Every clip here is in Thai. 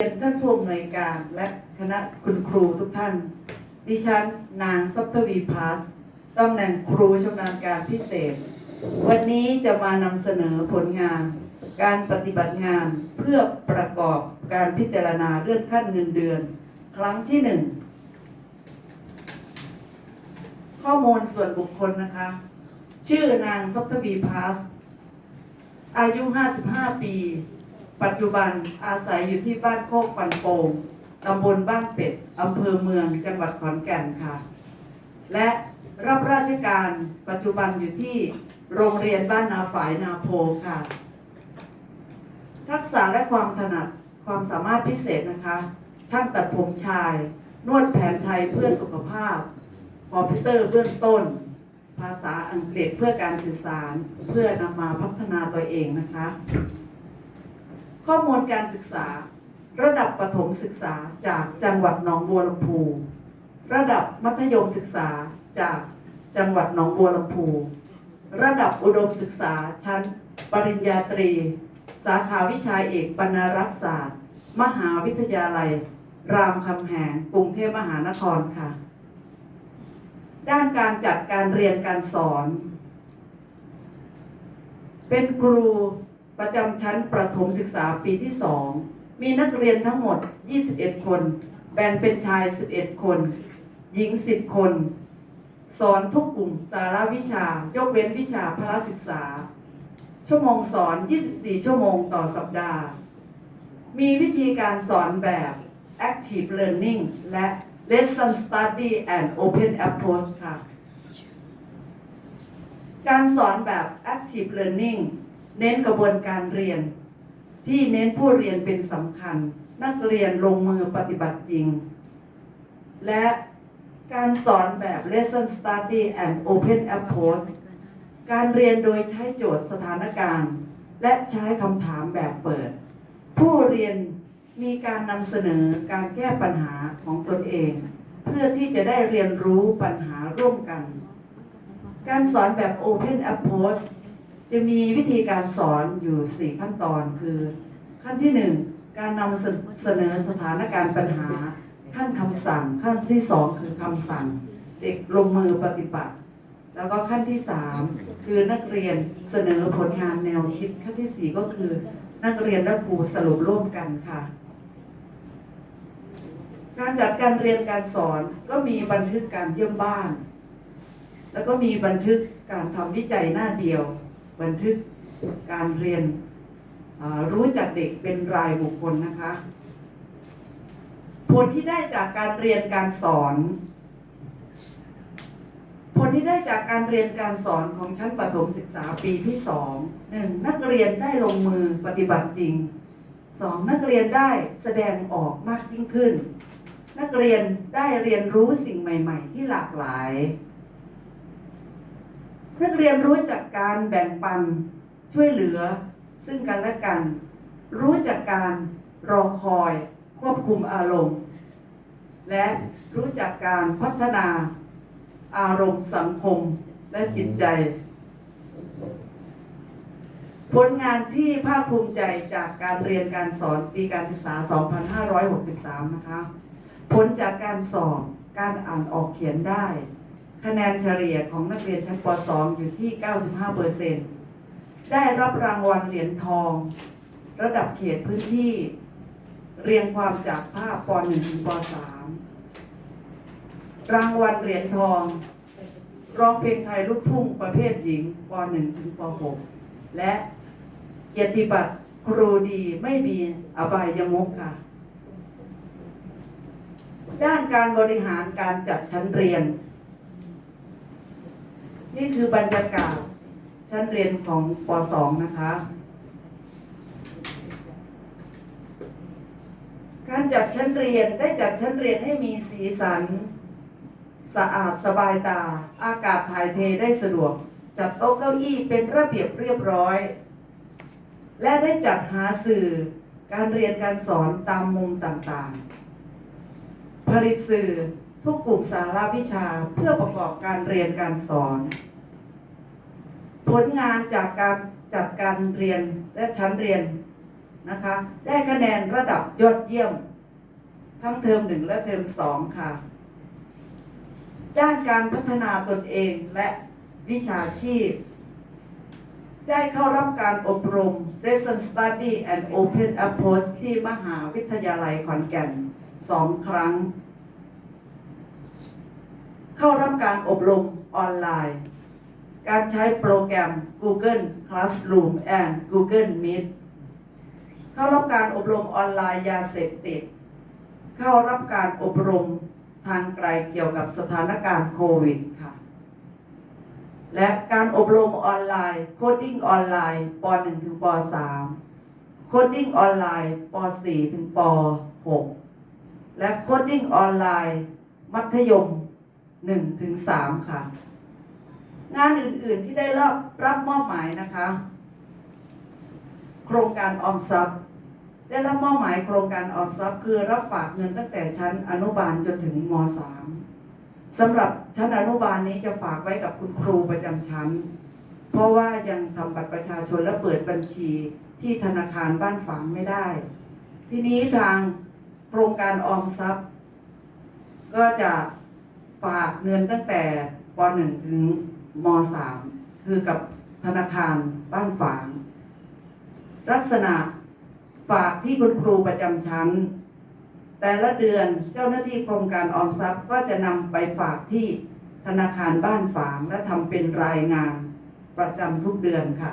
เรียนท่านผู้อำนวยการและคณะคุณครูทุกท่าน ดิฉันนางซับทวีพาสตำแหน่งครูชำนาญการพิเศษ วันนี้จะมานำเสนอผลงาน การปฏิบัติงานเพื่อประกอบการพิจารณาเลื่อนขั้นเงินเดือน ครั้งที่หนึ่งข้อมูลส่วนบุคคลนะคะ ชื่อนางซับทวีพาสอายุ 55 ปี ปัจจุบันอาศัยอยู่ที่บ้านโคกฟันโป่งตำบลบ้านเป็ดอำเภอเมืองจังหวัดขอนแก่นค่ะ และรับราชการปัจจุบันอยู่ที่โรงเรียนบ้านนาฝายนาโพค่ะ ทักษะและความถนัดความสามารถพิเศษนะคะ ช่างตัดผมชาย นวดแผนไทยเพื่อสุขภาพ คอมพิวเตอร์เบื้องต้น ภาษาอังกฤษเพื่อการสื่อสารเพื่อนำมาพัฒนาตัวเองนะคะ ข้อมูลการศึกษา ระดับประถมศึกษาจากจังหวัดหนองบัวลำพูระดับมัธยมศึกษาจากจังหวัดหนองบัวลำพูระดับอุดมศึกษาชั้น ปริญญาตรี สาขาวิชาเอกบรรณารักษศาสตร์ มหาวิทยาลัย รามคำแหงกรุงเทพมหานครค่ะ ด้านการจัดการเรียนการสอน เป็นครู ประจำชั้นประถมศึกษาปีที่ 2 มีนักเรียนทั้งหมด 21 คน แบ่งเป็นชาย 11 คน หญิง 10 คน สอนทุกกลุ่มสาระวิชา ยกเว้นวิชาพละศึกษา ชั่วโมงสอน 24 ชั่วโมงต่อสัปดาห์ มีวิธีการสอนแบบ active learning และ lesson study and open approach ค่ะ การสอนแบบ active learning เน้นกระบวนการเรียน ที่เน้นผู้เรียนเป็นสำคัญ นักเรียนลงมือปฏิบัติจริง และการสอนแบบ lesson study and open approach การเรียนโดยใช้โจทย์สถานการณ์ และใช้คำถามแบบเปิด ผู้เรียนมีการนำเสนอการแก้ปัญหาของตนเอง เพื่อที่จะได้เรียนรู้ปัญหาร่วมกัน การสอนแบบ Open Approach จะมีวิธีการสอนอยู่ 4 ขั้นตอนคือ ขั้นที่ 1 การนำเสนอสถานการณ์ปัญหา ขั้นคำสั่ง ขั้นที่ 2 คือคำสั่ง เด็กลงมือปฏิบัติ แล้วก็ขั้นที่ 3 คือนักเรียนเสนอผลงานแนวคิด ขั้นที่ 4 ก็คือ นักเรียนและครูสรุปร่วมกันค่ะ การจัดการเรียนการสอนก็มีบันทึกการเยี่ยมบ้าน แล้วก็มีบันทึกการทำวิจัยหน้าเดียว บันทึกการเรียนรู้จักเด็กเป็นรายบุคคลนะคะผลที่ได้จากการเรียนการสอน ผลที่ได้จากการเรียนการสอนของชั้นประถมศึกษาปีที่สองหนึ่งนักเรียนได้ลงมือปฏิบัติจริงสองนักเรียนได้แสดงออกมากยิ่งขึ้น นักเรียนได้เรียนรู้สิ่งใหม่ ๆ ที่หลากหลาย นักเรียนรู้จักการแบ่งปันช่วยเหลือ ซึ่งกันและกัน รู้จักการรอคอยควบคุมอารมณ์ และรู้จักการพัฒนาอารมณ์สังคมและจิตใจ ผลงานที่ภาคภูมิใจจากการเรียนการสอนปีการศึกษา 2563 นะคะ ผลจากการสอบการอ่านออกเขียนได้ คะแนนเฉลี่ยของนักเรียนชั้นป .2 อยู่ที่ 95%ได้รับรางวัลเหรียญทอง ระดับเขตพื้นที่ เรียงความจากภาพป .1 ถึงป .3 รางวัลเหรียญทองร้องเพลงไทยลูกทุ่งประเภทหญิงป .1 ถึงป .6 และเกียรติบัตรครูดีไม่มีอบายมุขค่ะ ด้านการบริหารการจัดชั้นเรียน นี่คือบรรยากาศชั้นเรียนของป .2 นะคะ การจัดชั้นเรียนได้จัดชั้นเรียนให้มีสีสัน สะอาดสบายตา อากาศถ่ายเทได้สะดวก จัดโต๊ะเก้าอี้เป็นระเบียบเรียบร้อย และได้จัดหาสื่อการเรียนการสอนตามมุมต่างๆ ผลิตสื่อ ทุกกลุ่มสาระวิชาเพื่อประกอบการเรียนการสอน ผลงานจากการจัดการเรียนและชั้นเรียนนะคะ ได้คะแนนระดับยอดเยี่ยม ทั้งเทอมหนึ่งและเทอมสองค่ะ ด้านการพัฒนาตนเองและวิชาชีพ ได้เข้ารับการอบรม Lesson Study and Open Approach ที่มหาวิทยาลัยขอนแก่นสองครั้ง เข้ารับการอบรมออนไลน์ การใช้โปรแกรม Google Classroom and Google Meet เข้ารับการอบรมออนไลน์ยาเสพติด เข้ารับการอบรมทางไกลเกี่ยวกับสถานการณ์โควิดค่ะ และการอบรมออนไลน์ โคดดิ้งออนไลน์ป .1 ถึงป .3 โคดดิ้งออนไลน์ป .4 ถึงป .6 และโคดดิ้งออนไลน์ มัธยม 1ถึง3ค่ะ งานอื่นๆที่ได้รับรับมอบหมายนะคะ โครงการออมทรัพย์ ได้รับมอบหมายโครงการออมทรัพย์ คือรับฝากเงินตั้งแต่ชั้นอนุบาลจนถึงม .3 สำหรับชั้นอนุบาลนี้จะฝากไว้กับคุณครูประจำชั้น เพราะว่ายังทำบัตรประชาชนและเปิดบัญชีที่ธนาคารบ้านฝางไม่ได้ ทีนี้ทางโครงการออมทรัพย์ ก็จะ ฝากเงินตั้งแต่ป .1 ถึงม .3 คือกับธนาคารบ้านฝาง ลักษณะฝากที่คุณครูประจำชั้น แต่ละเดือนเจ้าหน้าที่โครงการออมทรัพย์ก็จะนำไปฝากที่ธนาคารบ้านฝางและทำเป็นรายงานประจำทุกเดือนค่ะ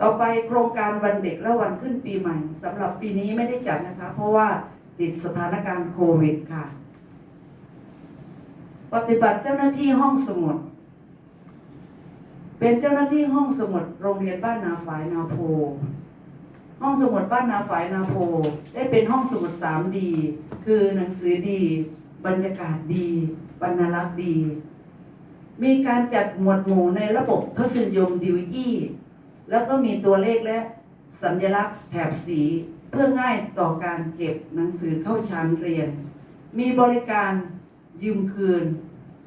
ต่อไปโครงการวันเด็กและวันขึ้นปีใหม่สำหรับปีนี้ไม่ได้จัดนะคะ เพราะว่าติดสถานการณ์โควิดค่ะ ปฏิบัติเจ้าหน้าที่ห้องสมุด เป็นเจ้าหน้าที่ห้องสมุดโรงเรียนบ้านนาฝายนาโพ ห้องสมุดบ้านนาฝายนาโพ ได้เป็นห้องสมุด 3D คือหนังสือดี บรรยากาศดีบรรณารักษ์ดี มีการจัดหมวดหมู่ในระบบทศนิยมดิวอี้แล้วก็มีตัวเลขและสัญลักษณ์แถบสีเพื่อง่ายต่อการเก็บหนังสือเข้าชั้นเรียน มีบริการ ยืมคืน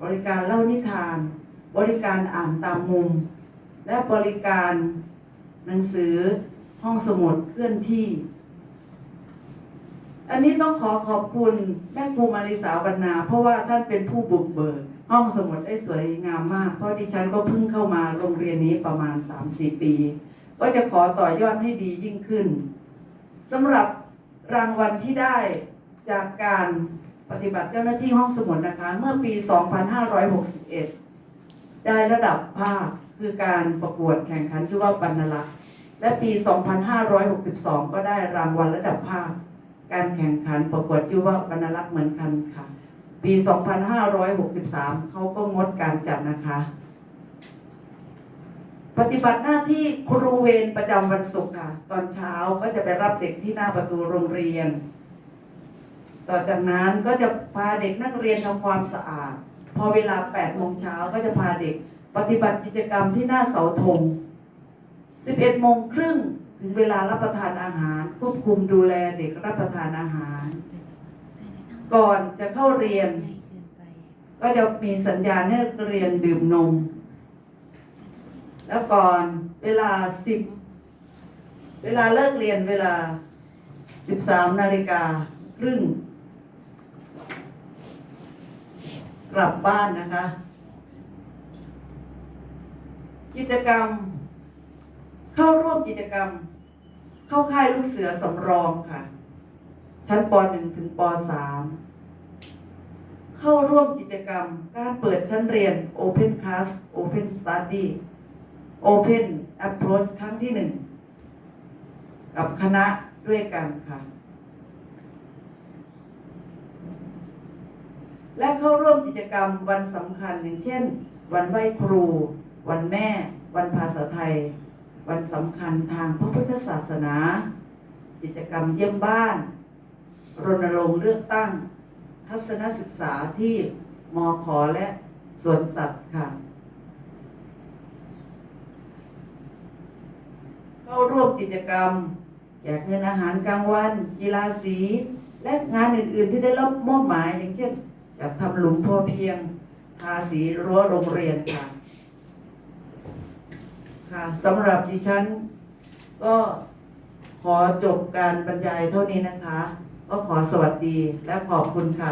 บริการเล่านิทาน บริการอ่านตามมุม และบริการหนังสือห้องสมุดเคลื่อนที่ อันนี้ต้องขอขอบคุณแม่ครูมาริสาบรรณา เพราะว่าท่านเป็นผู้บุกเบิกห้องสมุดได้สวยงามมาก เพราะดิฉันก็เพิ่งเข้ามาโรงเรียนนี้ประมาณ 3-4 ปี ก็จะขอต่อยอดให้ดียิ่งขึ้นสำหรับรางวัลที่ได้จากการ ปฏิบัติเจ้าหน้าที่ห้องสมุดนะคะ เมื่อปี 2561 ได้ระดับภาคคือการประกวดแข่งขันชื่อว่าบรรณลักษณ์และปี 2562 ก็ได้รางวัลระดับภาค การแข่งขันประกวดชื่อว่าบรรณลักษณ์เหมือนกันค่ะ ปี 2563 เขาก็งดการจัดนะคะ ปฏิบัติหน้าที่ครูเวรประจำวันศุกร์ค่ะ ตอนเช้าก็จะไปรับเด็กที่หน้าประตูโรงเรียน ต่อจากนั้นก็จะพาเด็กนักเรียนทำความสะอาด พอเวลา8โมงเช้าก็จะพาเด็กปฏิบัติกิจกรรมที่หน้าเสาธง 11โมงครึ่งถึงเวลารับประทานอาหาร ควบคุมดูแลเด็กรับประทานอาหาร ก่อนจะเข้าเรียน ก็จะมีสัญญาณให้นักเรียนดื่มนม แล้วก่อนเวลา 10 เวลาเลิกเรียนเวลา 13นาฬิกาครึ่ง กลับบ้านนะคะ กิจกรรม เข้าร่วมกิจกรรม เข้าค่ายลูกเสือสำรองค่ะ ชั้นป .1 ถึงป .3 เข้าร่วมกิจกรรม การเปิดชั้นเรียน Open Class Open Study Open Approach ครั้งที่หนึ่งกับคณะด้วยกันค่ะ และเข้าร่วมกิจกรรมวันสำคัญอย่างเช่น วันไหว้ครู วันแม่ วันภาษาไทย วันสำคัญทางพระพุทธศาสนา กิจกรรมเยี่ยมบ้าน รณรงค์เลือกตั้ง ทัศนศึกษาที่มอขอและสวนสัตว์ค่ะ เข้าร่วมกิจกรรมแจกเงินอาหารกลางวัน กีฬาสี และงานอื่น ๆ ที่ได้รับมอบหมายอย่างเช่น จับทำหลุมพ่อเพียงทาสีรั้วโรงเรียนค่ะค่ะสำหรับดิฉัน ก็ขอจบการบรรยายเท่านี้นะคะ ก็ขอสวัสดีและขอบคุณค่ะ